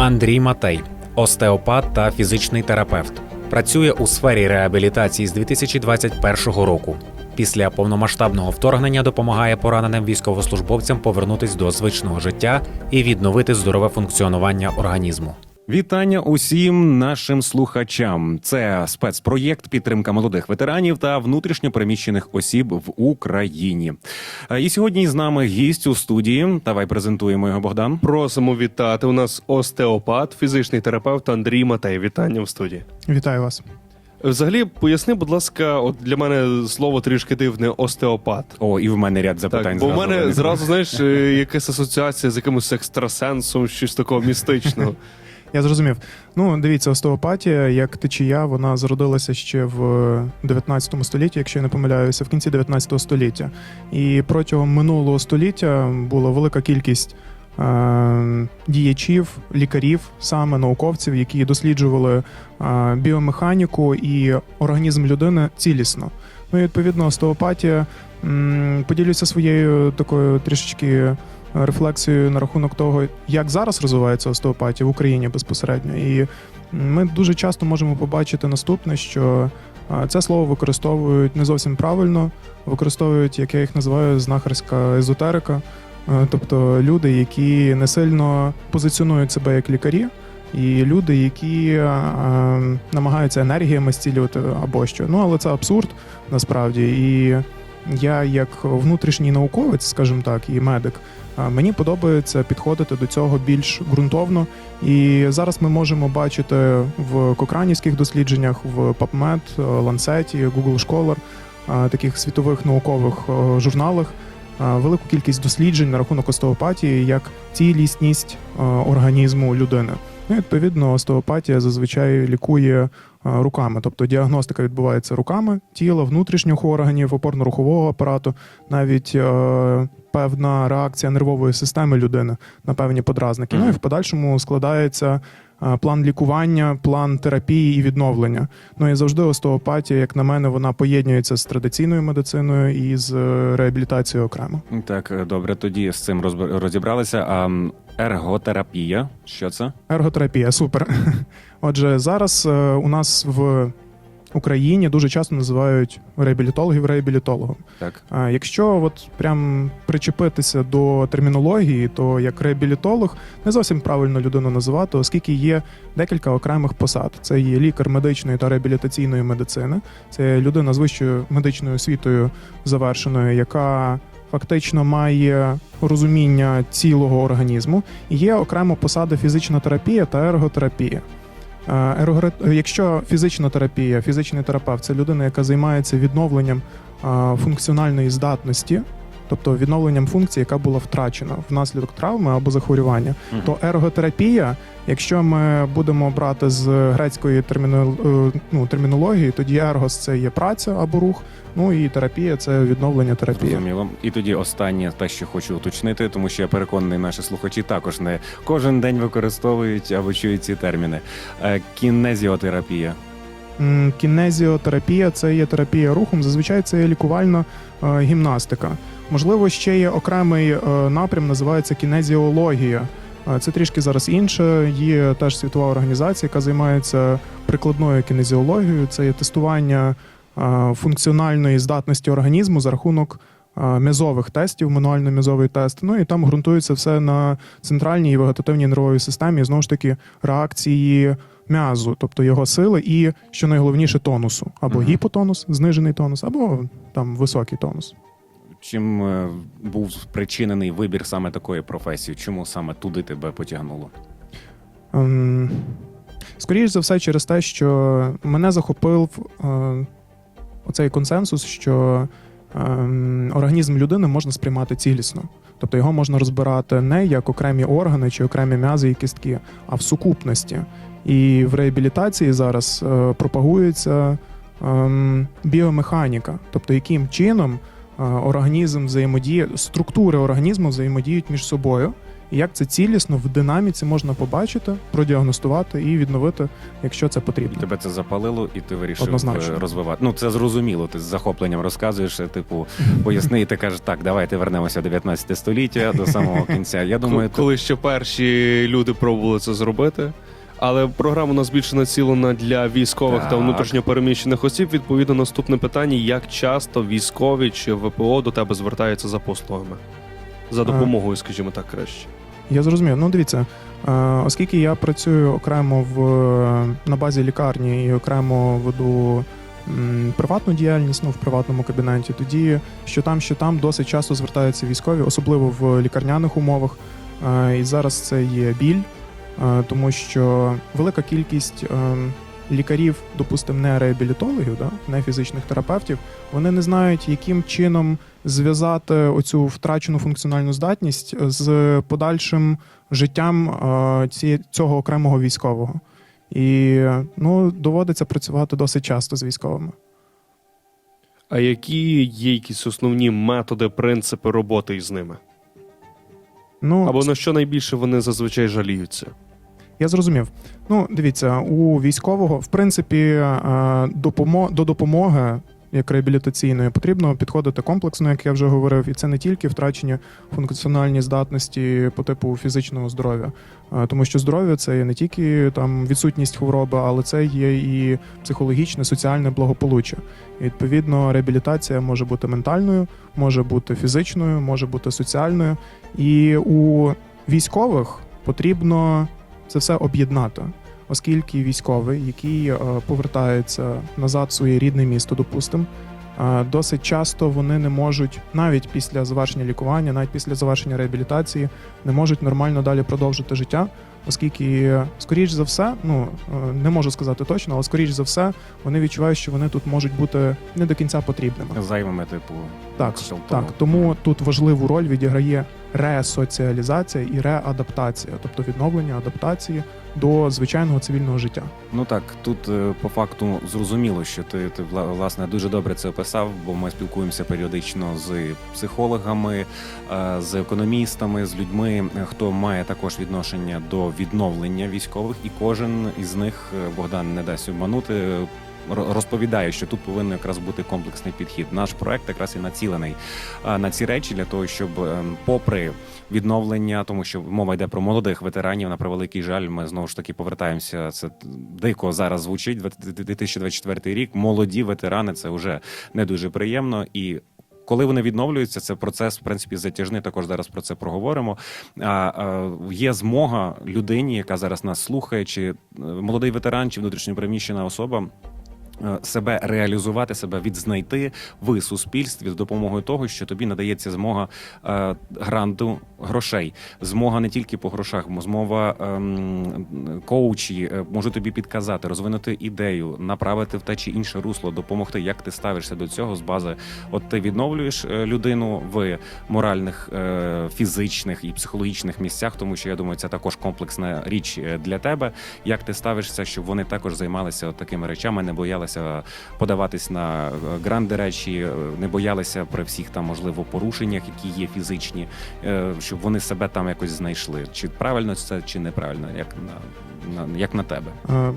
Андрій Матей, остеопат та фізичний терапевт. Працює у сфері реабілітації з 2021 року. Після повномасштабного вторгнення допомагає пораненим військовослужбовцям повернутись до звичного життя і відновити здорове функціонування організму. Вітання усім нашим слухачам. Це спецпроєкт підтримка молодих ветеранів та внутрішньопереміщених осіб в Україні. І сьогодні з нами гість у студії. Давай презентуємо його Богдан. Просимо вітати. У нас остеопат, фізичний терапевт Андрій Матей. Вітання в студії. Вітаю вас. Взагалі, поясни, будь ласка, от для мене слово трішки дивне остеопат. О, і в мене ряд запитань. Так, бо в мене зразу знаєш е, якась асоціація з якимось екстрасенсом, щось такого містичного. Я зрозумів. Ну, дивіться, остеопатія, як течія, вона зародилася ще в 19 столітті, якщо я не помиляюся, в кінці 19 століття. І протягом минулого століття була велика кількість е- діячів, лікарів, саме науковців, які досліджували е- біомеханіку і організм людини цілісно. Ну і відповідно, остеопатія м, поділюся своєю такою трішечки рефлексією на рахунок того, як зараз розвивається остеопатія в Україні безпосередньо. І ми дуже часто можемо побачити наступне, що це слово використовують не зовсім правильно, використовують, як я їх називаю, знахарська езотерика, тобто люди, які не сильно позиціонують себе як лікарі. І люди, які е, намагаються енергіями зцілювати або що. Ну але це абсурд насправді. І я, як внутрішній науковець, скажімо так, і медик, мені подобається підходити до цього більш ґрунтовно. І зараз ми можемо бачити в кокранівських дослідженнях, в PubMed, е, Lancet, Google Scholar, таких світових наукових е, журналах. Велику кількість досліджень на рахунок остеопатії як цілісність е, організму людини. Ну, відповідно, остеопатія зазвичай лікує е, руками, тобто діагностика відбувається руками тіла, внутрішніх органів, опорно-рухового апарату, навіть е, певна реакція нервової системи людини на певні подразники. Ну і в подальшому складається е, план лікування, план терапії і відновлення. Ну і завжди остеопатія, як на мене, вона поєднується з традиційною медициною і з е, реабілітацією окремо. Так, е, добре, тоді з цим розібралися. А ерготерапія, що це? Ерготерапія, супер. Отже, зараз е, у нас в Україні дуже часто називають реабілітологів реабілітологом. Так. А якщо от прям причепитися до термінології, то як реабілітолог не зовсім правильно людину називати, оскільки є декілька окремих посад. Це є лікар медичної та реабілітаційної медицини, це людина з вищою медичною освітою завершеною, яка фактично має розуміння цілого організму. І є окремо посади фізична терапія та ерготерапія. Е, ергоре- Якщо фізична терапія, фізичний терапевт це людина, яка займається відновленням функціональної здатності, тобто відновленням функції, яка була втрачена внаслідок травми або захворювання, Мгм. то ерготерапія, якщо ми будемо брати з грецької терміно, е, ну, термінології, тоді ергос це є праця або рух, ну і терапія це відновлення терапії. Зрозуміло. І тоді останнє те, що хочу уточнити, тому що я переконаний, наші слухачі також не кожен день використовують або чують ці терміни. Е, Кінезіотерапія. Кінезіотерапія це є терапія рухом. Зазвичай це є лікувальна е, гімнастика. Можливо, ще є окремий е, напрям, називається кінезіологія. Е, Це трішки зараз інше. Є теж світова організація, яка займається прикладною кінезіологією. Це є тестування е, функціональної здатності організму за рахунок м'язових тестів, мануально-м'язовий тест. Ну і там ґрунтується все на центральній і вегетативній нервовій системі. І, знову ж таки, реакції м'язу, тобто його сили, і що найголовніше тонусу, або гіпотонус, знижений тонус, або там високий тонус. Чим е, був спричинений вибір саме такої професії? Чому саме туди тебе потягнуло? Ем, Скоріше за все, через те, що мене захопив е, оцей консенсус, що ем, організм людини можна сприймати цілісно. Тобто його можна розбирати не як окремі органи чи окремі м'язи і кістки, а в сукупності. І в реабілітації зараз е, пропагується ем, біомеханіка, тобто яким чином організм взаємодіє, структури організму взаємодіють між собою. і як це цілісно в динаміці можна побачити, продіагностувати і відновити, якщо це потрібно. Тебе це запалило, і ти вирішив Однозначно. е, розвивати. Ну це зрозуміло. Ти з захопленням розказуєш. е, Типу, поясни, і ти кажеш, так, давайте вернемося 19 століття до самого кінця. Я думаю, коли ще перші люди пробували це зробити. Але програма у нас більше націлена для військових та внутрішньопереміщених осіб. Відповідно, наступне питання: як часто військові чи ВПО до тебе звертаються за послугами? За допомогою, скажімо так, краще. Я зрозумів. Ну, дивіться, оскільки я працюю окремо в на базі лікарні і окремо веду приватну діяльність, ну в приватному кабінеті, тоді що там, що там досить часто звертаються військові, особливо в лікарняних умовах. І зараз це є біль, тому що велика кількість. е, Лікарів, допустимо, не реабілітологів, да, не фізичних терапевтів, вони не знають, яким чином зв'язати оцю втрачену функціональну здатність з подальшим життям е, ці, цього окремого військового. І ну, доводиться працювати досить часто з військовими. А які є якісь основні методи, принципи роботи із ними? Ну, Або на що найбільше вони зазвичай жаліються? Я зрозумів. Ну, дивіться, у військового, в принципі, е, допомо- до допомоги як реабілітаційної потрібно підходити комплексно, як я вже говорив, і це не тільки втрачені функціональні здатності по типу фізичного здоров'я, Е, тому що здоров'я це є не тільки там відсутність хвороби, але це є і психологічне, соціальне благополуччя. І, відповідно, реабілітація може бути ментальною, може бути фізичною, може бути соціальною. І у військових потрібно це все об'єднати, оскільки військовий, який е, повертається назад в своє рідне місто, допустимо, е, досить часто вони не можуть навіть після завершення лікування, навіть після завершення реабілітації, не можуть нормально далі продовжити життя, оскільки, скоріш за все, ну е, не можу сказати точно, але скоріш за все, вони відчувають, що вони тут можуть бути не до кінця потрібними. займами, типу, Так, так, тому тут важливу роль відіграє ресоціалізація і реадаптація, тобто відновлення адаптації до звичайного цивільного життя. Ну так, тут е, по факту зрозуміло, що ти, ти власне дуже добре це описав, бо ми спілкуємося періодично з психологами, е, з економістами, з людьми, е, хто має також відношення до відновлення військових, і кожен із них Богдан не дасть обманути. Розповідає, що тут повинен якраз бути комплексний підхід. Наш проект якраз і націлений на ці речі для того, щоб, е, попри відновлення, тому що мова йде про молодих ветеранів. На превеликий жаль, ми знову ж таки повертаємося. Це дико зараз звучить. 2024 рік. Молоді ветерани це вже не дуже приємно і. Коли вони відновлюються, це процес в принципі затяжний. Також зараз про це проговоримо. А, є змога людині, яка зараз нас слухає, чи е, молодий ветеран, чи внутрішньопереміщена особа. Е, Себе реалізувати, себе відзнайти в суспільстві з допомогою того, що тобі надається змога е, гранту грошей, змога не тільки по грошах, змова ем, коучі е, можу тобі підказати, розвинути ідею, направити в те чи інше русло, допомогти, як ти ставишся до цього з бази. От ти відновлюєш е, людину в моральних, е, фізичних і психологічних місцях, тому що я думаю, це також комплексна річ е, для тебе. Як ти ставишся, щоб вони також займалися от такими речами, не боялися подаватись на е, гранди речі, е, не боялися при всіх там можливо порушеннях, які є фізичні, е, щоб вони себе там якось знайшли. Чи правильно це, чи неправильно, як на, на як на тебе?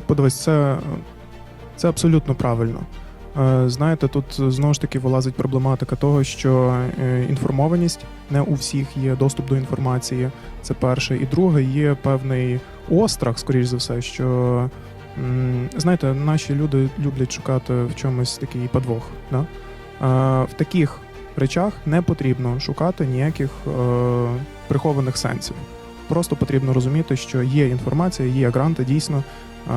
Подивись, це, це абсолютно правильно. Знаєте, тут знову ж таки вилазить проблематика того, що інформованість не у всіх є доступ до інформації. Це перше. І друге, є певний острах, скоріш за все, що знаєте, наші люди люблять шукати в чомусь такий подвох. Да? Е, В таких речах не потрібно шукати ніяких е, прихованих сенсів. Просто потрібно розуміти, що є інформація, є гранти, дійсно е,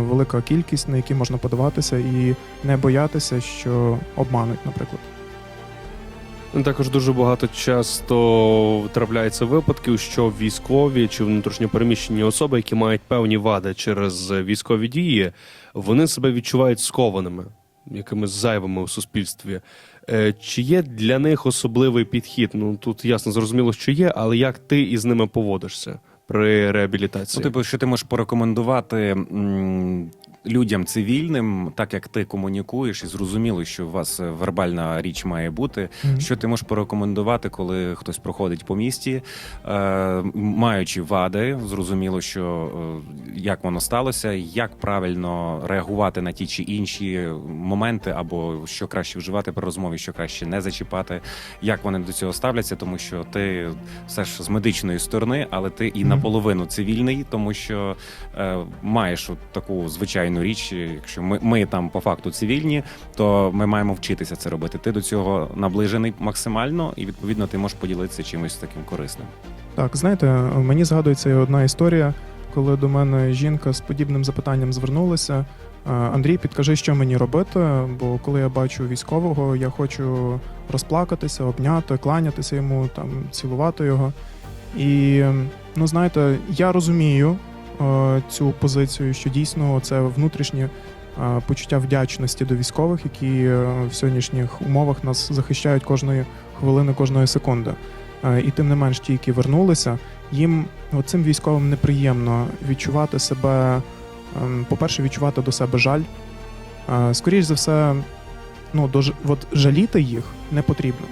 велика кількість, на які можна подаватися, і не боятися, що обмануть, наприклад. Ну, Також дуже багато часто трапляється випадків, що військові чи внутрішньопереміщені особи, які мають певні вади через військові дії, вони себе відчувають скованими, якимись зайвими у суспільстві. Е, Чи є для них особливий підхід? Ну тут ясно зрозуміло, що є, але як ти із ними поводишся при реабілітації? Ну, типу, що ти можеш порекомендувати людям цивільним, так як ти комунікуєш, і зрозуміло, що у вас е, вербальна річ має бути. Мгм. Що ти можеш порекомендувати, коли хтось проходить по місті, е, маючи вади, зрозуміло, що е, як воно сталося, як правильно реагувати на ті чи інші моменти, або що краще вживати при розмові, що краще не зачіпати, як вони до цього ставляться, тому що ти все ж з медичної сторони, але ти і Мгм. наполовину цивільний, тому що е, маєш от таку звичайну річ. Якщо ми, ми там по факту цивільні, то ми маємо вчитися це робити. Ти до цього наближений максимально, і відповідно ти можеш поділитися чимось таким корисним. Так, знаєте, мені згадується одна історія, коли до мене жінка з подібним запитанням звернулася. «Е, Андрій, підкажи, що мені робити, бо коли я бачу військового, я хочу розплакатися, обняти, кланятися йому, там, цілувати його. І ну знаєте, я розумію цю позицію, що дійсно це внутрішнє е, почуття вдячності до військових, які е, в сьогоднішніх умовах нас захищають кожної хвилини, кожної секунди. Е, і тим не менш, ті, які вернулися, їм цим військовим неприємно відчувати себе, ем, по-перше, відчувати до себе жаль. Е, Скоріш за все, ну, до, от жаліти їх не потрібно.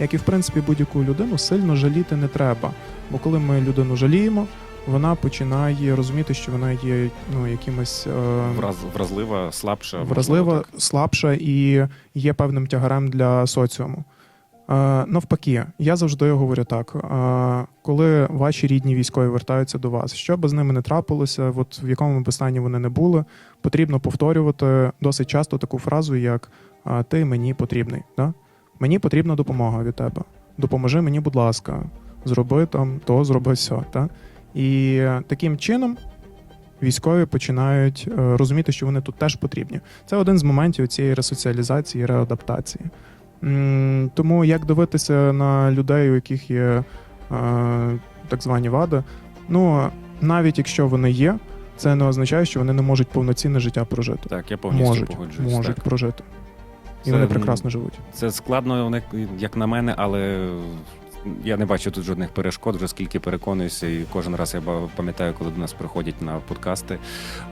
Як і в принципі будь-яку людину сильно жаліти не треба. Бо коли ми людину жаліємо, вона починає розуміти, що вона є ну, якимось е, Враз, вразлива, слабша, можливо, вразлива, так. слабша і є певним тягарем для соціуму. Е, навпаки, я завжди говорю так: е, коли ваші рідні військові вертаються до вас, що би з ними не трапилося, от в якому б стані вони не були, потрібно повторювати досить часто таку фразу, як е, Ти мені потрібний. Да? Мені потрібна допомога від тебе. Допоможи мені, будь ласка, зроби там то, зроби все. Та? І таким чином військові починають е, розуміти, що вони тут теж потрібні. Це один з моментів цієї ресоціалізації, реадаптації. Тому як дивитися на людей, у яких є е, так звані вади, ну навіть якщо вони є, це не означає, що вони не можуть повноцінне життя прожити. Так, я повністю Можуть, погоджуюсь. можуть Так. прожити. І Це, вони прекрасно живуть. Це складно, як на мене, але я не бачу тут жодних перешкод, вже скільки переконуюся, і кожен раз я пам'ятаю, коли до нас приходять на подкасти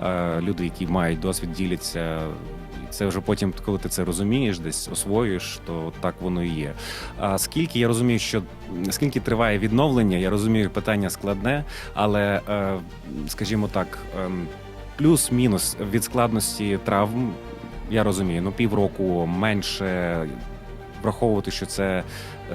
е, люди, які мають досвід, діляться. Це вже потім, коли ти це розумієш, десь освоюєш, то так воно і є. А скільки я розумію, що скільки триває відновлення, я розумію, питання складне, але, е, скажімо так, ем, плюс-мінус від складності травм я розумію, ну півроку менше враховувати, що це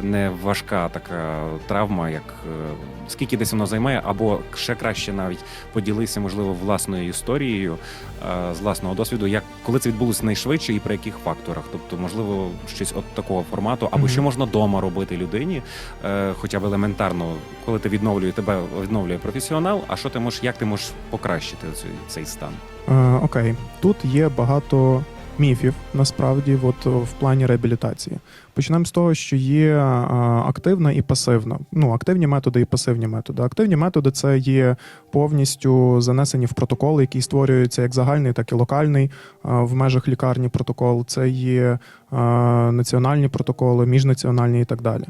не важка така травма, як е, скільки десь воно займає, або ще краще навіть поділися, можливо, власною історією е, з власного досвіду, як коли це відбулося найшвидше і при яких факторах. Тобто, можливо, щось от такого формату, або що можна вдома робити людині, е, хоча б елементарно, коли ти відновлює тебе, відновлює професіонал. А що ти можеш, як ти можеш покращити цей, стан? Окей, тут є багато міфів насправді, от в плані реабілітації. Почнемо з того, що є е, активна і пасивна. Ну, активні методи і пасивні методи. Активні методи це є повністю занесені в протокол, який створюється як загальний, так і локальний е, в межах лікарні протокол. Це є е, національні протоколи, міжнаціональні і так далі.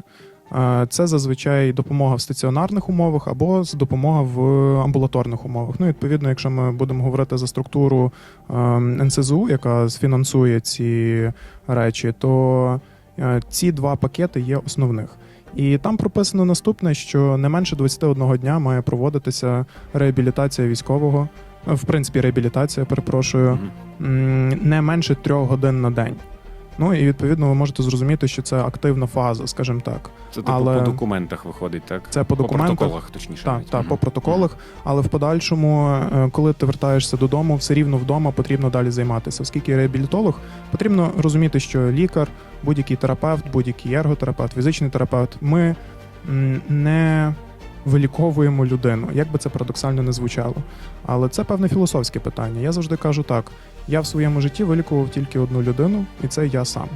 Е, Це зазвичай допомога в стаціонарних умовах або допомога в амбулаторних умовах. Ну, відповідно, якщо ми будемо говорити за структуру ем, НСЗУ, яка сфінансує ці речі, то е, ці два пакети є основних. І там прописано наступне, що не менше 21 дня має проводитися реабілітація військового. В принципі, реабілітація, перепрошую, не менше трьох годин на день. Ну і відповідно ви можете зрозуміти, що це активна фаза, скажімо так. Це типу Але- по документах виходить, так? Це по документах. протоколах, точніше. Так, так, Мгм. по протоколах, але в подальшому, е, коли ти вертаєшся додому, все рівно вдома потрібно далі займатися. Оскільки реабілітолог, потрібно розуміти, що лікар, будь-який терапевт, будь-який ерготерапевт, фізичний терапевт, ми не виліковуємо людину, як би це парадоксально не звучало. Але це певне філософське питання. Я завжди кажу так: я в своєму житті вилікував тільки одну людину, і це я сам.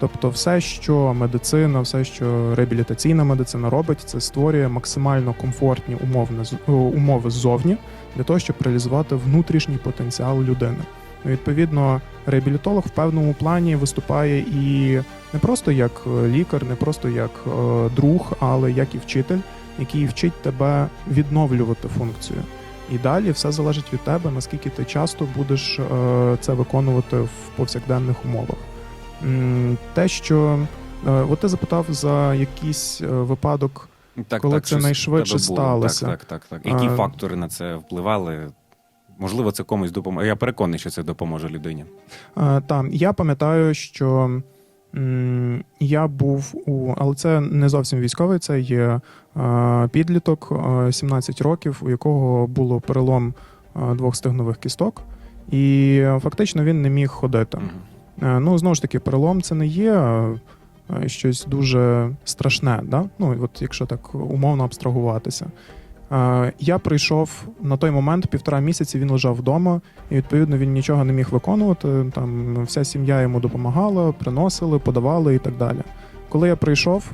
Тобто, все, що медицина, все, що реабілітаційна медицина робить, це створює максимально комфортні умовни, умови ззовні для того, щоб реалізувати внутрішній потенціал людини. Ну, відповідно, реабілітолог в певному плані виступає і не просто як е, лікар, не просто як е, друг, але як і вчитель, який вчить тебе відновлювати функцію. І далі все залежить від тебе, наскільки ти часто будеш е, це виконувати в повсякденних умовах. Те, що е, от ти запитав за якийсь е, випадок. Так, Коли так, це найшвидше сталося. Так, так, так, так. Які А- фактори на це впливали? Можливо, це комусь допоможе. Я переконаний, що це допоможе людині. Там я пам'ятаю, що я був у, але це не зовсім військовий, це є підліток е, 17 років, у якого було перелом двох стегнових кісток, і фактично він не міг ходити. Е, Ну, знову ж таки, перелом це не є щось дуже страшне, да? ну, от якщо так умовно абстрагуватися. Е, Я прийшов на той момент півтора місяці, він лежав вдома, і відповідно він нічого не міг виконувати. Там вся сім'я йому допомагала, приносили, подавали і так далі. Коли я прийшов,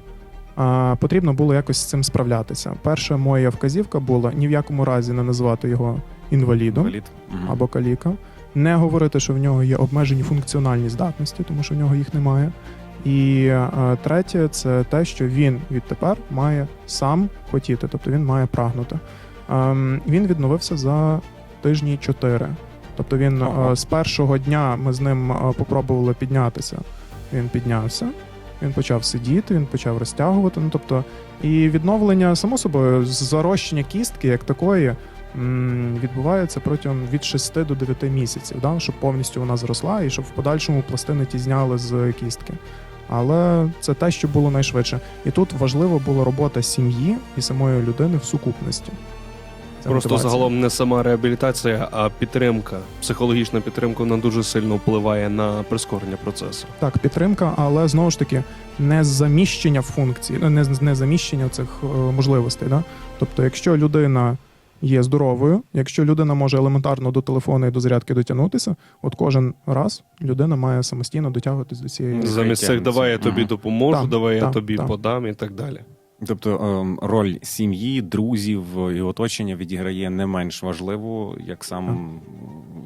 е, потрібно було якось з цим справлятися. Перша моя вказівка була ні в якому разі не називати його інвалідом Інвалід. Або каліка. Не говорити, що в нього є обмежені функціональні здатності, тому що в нього їх немає. І е, третє, це те, що він відтепер має сам хотіти, тобто він має прагнути. Ем, він відновився за тижні чотири. Тобто він Ага. е, з першого дня ми з ним е, попробували піднятися. Він піднявся, він почав сидіти, він почав розтягувати. Ну тобто, і відновлення, само собою, зарощення кістки як такої відбувається протягом від 6 до 9 місяців, да? щоб повністю вона зросла і щоб в подальшому пластини ті зняли з кістки. Але це те, що було найшвидше. І тут важлива була робота сім'ї і самої людини в сукупності. Це Просто мотивація. загалом не сама реабілітація, а підтримка, психологічна підтримка вона дуже сильно впливає на прискорення процесу. Так, підтримка, але знову ж таки не заміщення функцій, ну, не, не заміщення цих е, можливостей. Да? Тобто, якщо людина є здоровою, якщо людина може елементарно до телефону і до зарядки дотягнутися, от кожен раз людина має самостійно дотягуватись до цієї. Замість цих давай я тобі допоможу, Так, давай я тобі так. подам і так далі. Тобто ем, роль сім'ї, друзів і оточення відіграє не менш важливу, як сам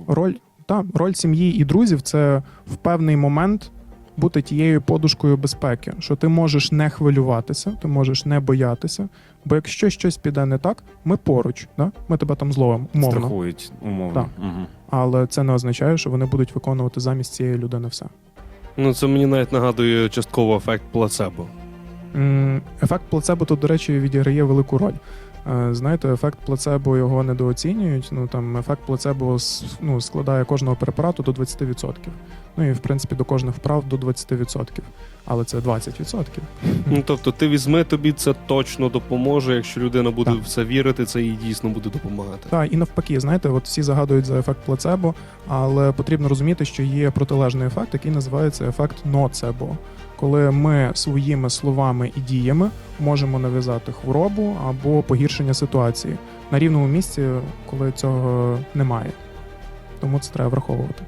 Роль, та, роль сім'ї і друзів це в певний момент бути тією подушкою безпеки, що ти можеш не хвилюватися, ти можеш не боятися. Бо якщо щось піде не так, ми поруч, да? ми тебе там зловимо, умовно. страхують умовно. Так. Мгм. Але це не означає, що вони будуть виконувати замість цієї людини все. Ну це мені навіть нагадує частково ефект плацебо. Ефект плацебо тут, до речі, відіграє велику роль. Е, Знаєте, ефект плацебо його недооцінюють. Ну там ефект плацебо ну, складає кожного препарату до 20%. Ну і в принципі до кожних вправ до 20%. Але це 20%. Ну тобто, ти візьми, тобі це точно допоможе. Якщо людина буде Так. в це вірити, це їй дійсно буде допомагати. Так, і навпаки, знаєте, от всі загадують за ефект плацебо, але потрібно розуміти, що є протилежний ефект, який називається ефект ноцебо. Коли ми своїми словами і діями можемо нав'язати хворобу або погіршення ситуації на рівному місці, коли цього немає. Тому це треба враховувати.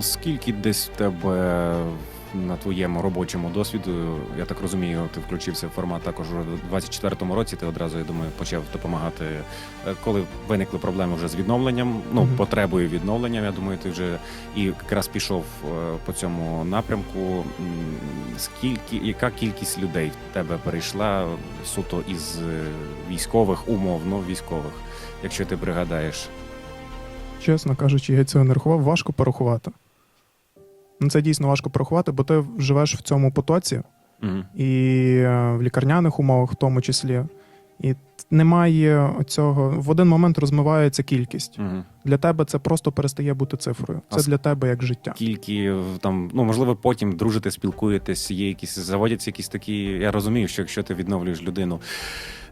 Скільки десь в тебе на твоєму робочому досвіду, я так розумію, ти включився в формат також у 24-му році. Ти одразу, я думаю, почав допомагати, е, коли виникли проблеми вже з відновленням, ну Мгм. потребою відновленням. Я думаю, ти вже і якраз пішов е, по цьому напрямку. Скільки, яка кількість людей в тебе перейшла суто із е, військових, умовно військових, якщо ти пригадаєш? Чесно кажучи, я цього не рахував, важко порахувати. Ну, це дійсно важко порахувати, бо ти живеш в цьому потоці, Мгм. і е, в лікарняних умовах, в тому числі. І немає цього. В один момент розмивається кількість. Мгм. Для тебе це просто перестає бути цифрою. Це с- для тебе як життя. Скільки там, ну можливо, потім дружите, спілкуєтесь, є якісь заводяться якісь такі. Я розумію, що якщо ти відновлюєш людину,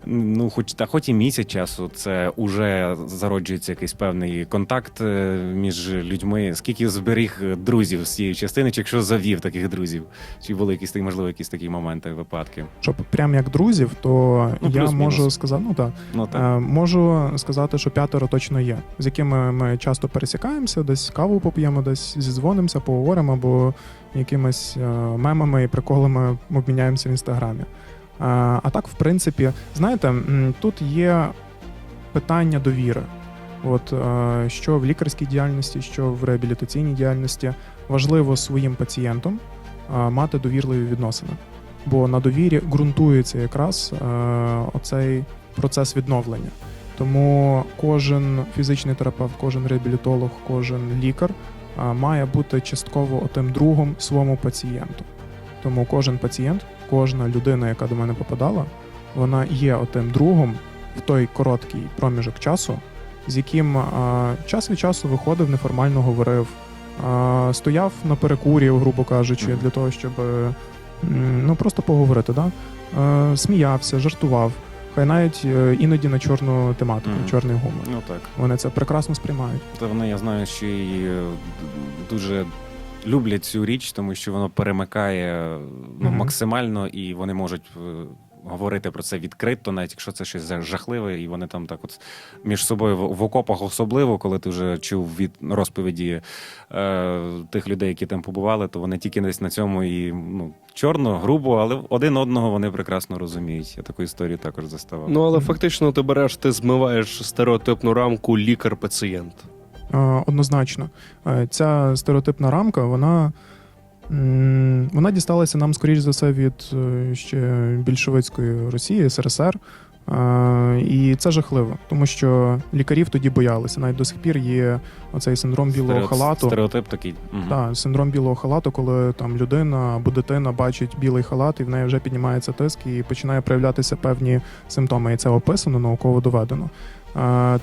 ну хоч та хоч і місяць часу, це вже зароджується якийсь певний контакт е, між людьми. Скільки зберіг друзів з цієї частини, чи якщо завів таких друзів? Чи були якісь такі, можливо, якісь такі моменти, випадки? Щоб прям як друзів, то Ну, я можу сказати, ну так, Ну так. е, можу сказати, що п'ятеро точно є, з якими ми часто пересікаємося, десь каву поп'ємо, десь зідзвонимося, поговоримо або якимись е, мемами і приколами обміняємося в інстаграмі. Е, А так, в принципі, знаєте, тут є питання довіри. От е, що в лікарській діяльності, що в реабілітаційній діяльності важливо своїм пацієнтам е, мати довірливі відносини. Бо на довірі ґрунтується якраз е, оцей процес відновлення. Тому кожен фізичний терапевт, кожен реабілітолог, кожен лікар має бути частково отим другом своєму пацієнту. Тому кожен пацієнт, кожна людина, яка до мене попадала, вона є отим другом в той короткий проміжок часу, з яким а, час від часу виходив, неформально говорив, а, стояв на перекурі, грубо кажучи, для того, щоб ну, просто поговорити. Да? Сміявся, жартував. Навіть е, іноді на чорну тематику, mm. чорний гумор. Ну так. Вони це прекрасно сприймають. Та вони, я знаю, що і е, дуже люблять цю річ, тому що воно перемикає ну, Мгм. максимально, і вони можуть е, говорити про це відкрито, навіть якщо це щось за- жахливе, і вони там так от між собою в, окопах, особливо, коли ти вже чув від розповіді е, тих людей, які там побували, то вони тільки десь на цьому і ну, чорно, грубо, але один одного вони прекрасно розуміють. Я таку історію також заставав. Ну але фактично ти береш, ти змиваєш стереотипну рамку лікар-пацієнт. Е, Однозначно, Е, ця стереотипна рамка, вона, вона дісталася нам, скоріш за все, від е, ще більшовицької Росії, СРСР. І це жахливо, тому що лікарів тоді боялися. Навіть до сих пір є оцей синдром білого Стереот- халату. Стереотип такий. Мгм. Так, синдром білого халату, коли там людина або дитина бачить білий халат, і в неї вже піднімається тиск і починає проявлятися певні симптоми. І це описано, науково доведено.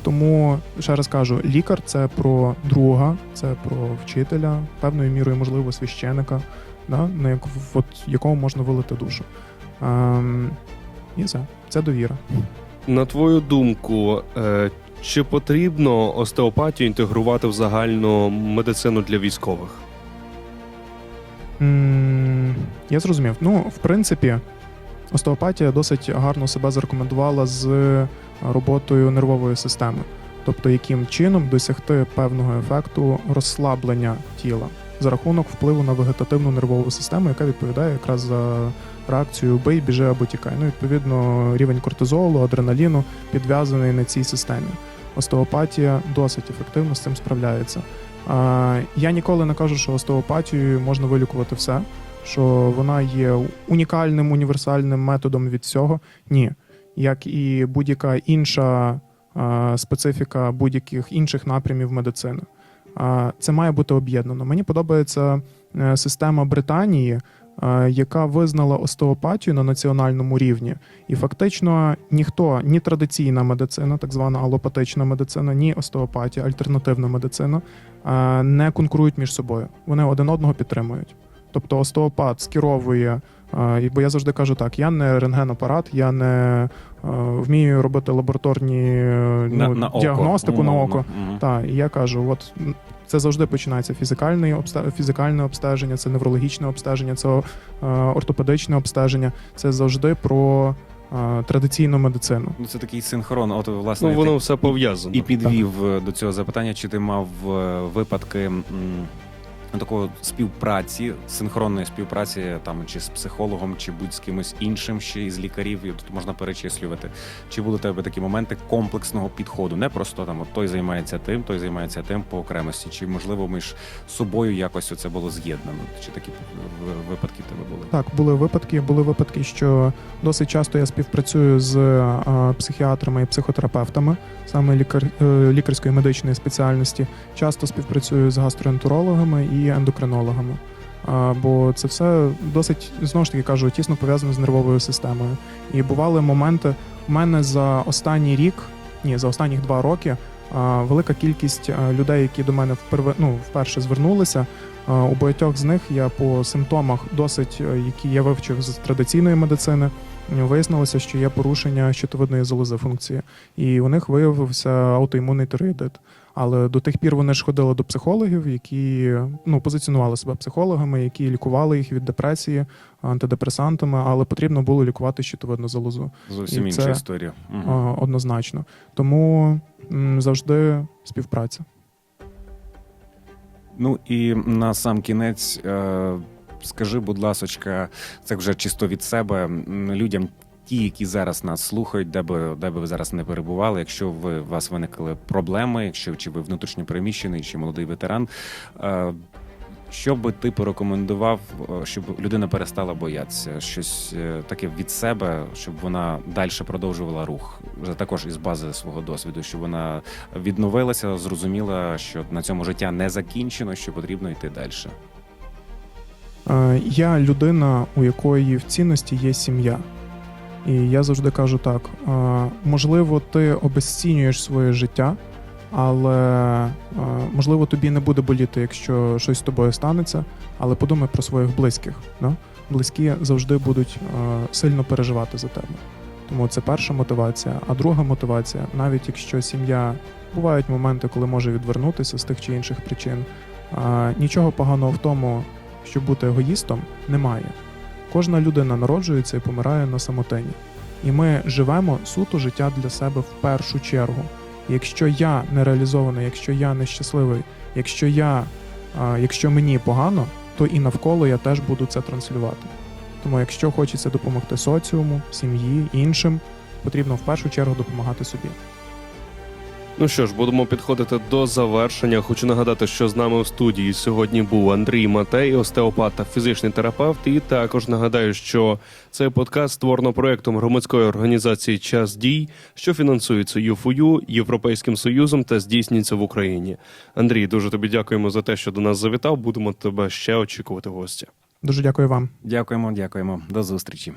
Тому ще раз кажу: лікар це про друга, це про вчителя, певною мірою, можливо, священика, да, на як, от, якому можна вилити душу. І це, це довіра. На твою думку, е, чи потрібно остеопатію інтегрувати в загальну медицину для військових? Я зрозумів. Ну, в принципі, остеопатія досить гарно себе зарекомендувала з роботою нервової системи. Тобто, яким чином досягти певного ефекту розслаблення тіла за рахунок впливу на вегетативну нервову систему, яка відповідає якраз за реакцію бий, біжи або тікай. Ну, відповідно, рівень кортизолу, адреналіну підв'язаний на цій системі. Остеопатія досить ефективно з цим справляється. Я ніколи не кажу, що остеопатією можна вилікувати все, що вона є унікальним універсальним методом від всього. Ні. Як і будь-яка інша специфіка будь-яких інших напрямів медицини. Це має бути об'єднано. Мені подобається е, система Британії, е, яка визнала остеопатію на національному рівні. І фактично ніхто, ні традиційна медицина, так звана алопатична медицина, ні остеопатія, альтернативна медицина е, не конкурують між собою. Вони один одного підтримують. Тобто остеопат скеровує, е, і- бо я завжди кажу так: я не рентгенапарат, я не е, вмію робити лабораторні е, ну, око, діагностику на око. Мгм. Так, і я кажу, от це завжди починається фізикальне, обста... фізикальне обстеження, це неврологічне обстеження, це е, ортопедичне обстеження. Це завжди про е, традиційну медицину. Ну, це такий синхрон. От, власне, Ну воно ти все пов'язано. і підвів е, до цього запитання, чи ти мав випадки м, ну, такого співпраці, синхронної співпраці там чи з психологом, чи будь з кимось іншим ще із лікарів. І тут можна перечислювати. Чи були тебе такі моменти комплексного підходу? Не просто там от той займається тим, той займається тим по окремості, чи можливо між собою якось це було з'єднано? Чи такі випадки в тебе були? Так, були випадки. Були випадки, що досить часто я співпрацюю з е, психіатрами і психотерапевтами, саме лікар, е, лікарської медичної спеціальності. Часто співпрацюю з гастроентерологами і ендокринологами. Бо це все досить знову ж таки кажу, тісно пов'язано з нервовою системою. І бували моменти. У мене за останній рік, ні, за останні два роки, велика кількість людей, які до мене вперше, ну, вперше звернулися. У багатьох з них я по симптомах, досить е, які я вивчив з традиційної медицини, вияснилося, що є порушення щитовидної залози функції, і у них виявився аутоімунний тиреїдит. Але до тих пір вони ж ходили до психологів, які ну позиціонували себе психологами, які лікували їх від депресії антидепресантами, але потрібно було лікувати щитовидну залозу Зовсім інша історія. Однозначно. Тому завжди співпраця. Ну і на сам кінець, е, скажи, будь ласочка, це вже чисто від себе людям. Ті, які зараз нас слухають, де би де би ви зараз не перебували, якщо ви у вас виникли проблеми, якщо чи ви внутрішньо переміщений, чи молодий ветеран, е, Що би ти порекомендував, е, щоб людина перестала боятися? Щось е, таке від себе, щоб вона далі продовжувала рух, вже також із бази свого досвіду, щоб вона відновилася, зрозуміла, що на цьому життя не закінчено, що потрібно йти далі. Е, Я людина, у якої в цінності є сім'я. І я завжди кажу так: можливо, ти обезцінюєш своє життя, але е, можливо тобі не буде боліти, якщо щось з тобою станеться, але подумай про своїх близьких. Да? Близькі завжди будуть е, сильно переживати за тебе. Тому це перша мотивація. А друга мотивація, навіть якщо сім'я бувають моменти, коли може відвернутися з тих чи інших причин, е, нічого поганого в тому, щоб бути егоїстом, немає. Кожна людина народжується і помирає на самотині. І ми живемо суто життя для себе в першу чергу. Якщо я не реалізований, якщо я нещасливий, якщо я, якщо мені погано, то і навколо я теж буду це транслювати. Тому, якщо хочеться допомогти соціуму, сім'ї, іншим, потрібно в першу чергу допомагати собі. Ну що ж, будемо підходити до завершення. Хочу нагадати, що з нами в студії сьогодні був Андрій Матей, остеопат та фізичний терапевт. І також нагадаю, що цей подкаст створено проектом громадської організації Час дій, що фінансується ЮФОЮ, Європейським Союзом та здійснюється в Україні. Андрій, дуже тобі дякуємо за те, що до нас завітав. Будемо тебе ще очікувати в гості. Дуже дякую вам. Дякуємо, дякуємо. До зустрічі.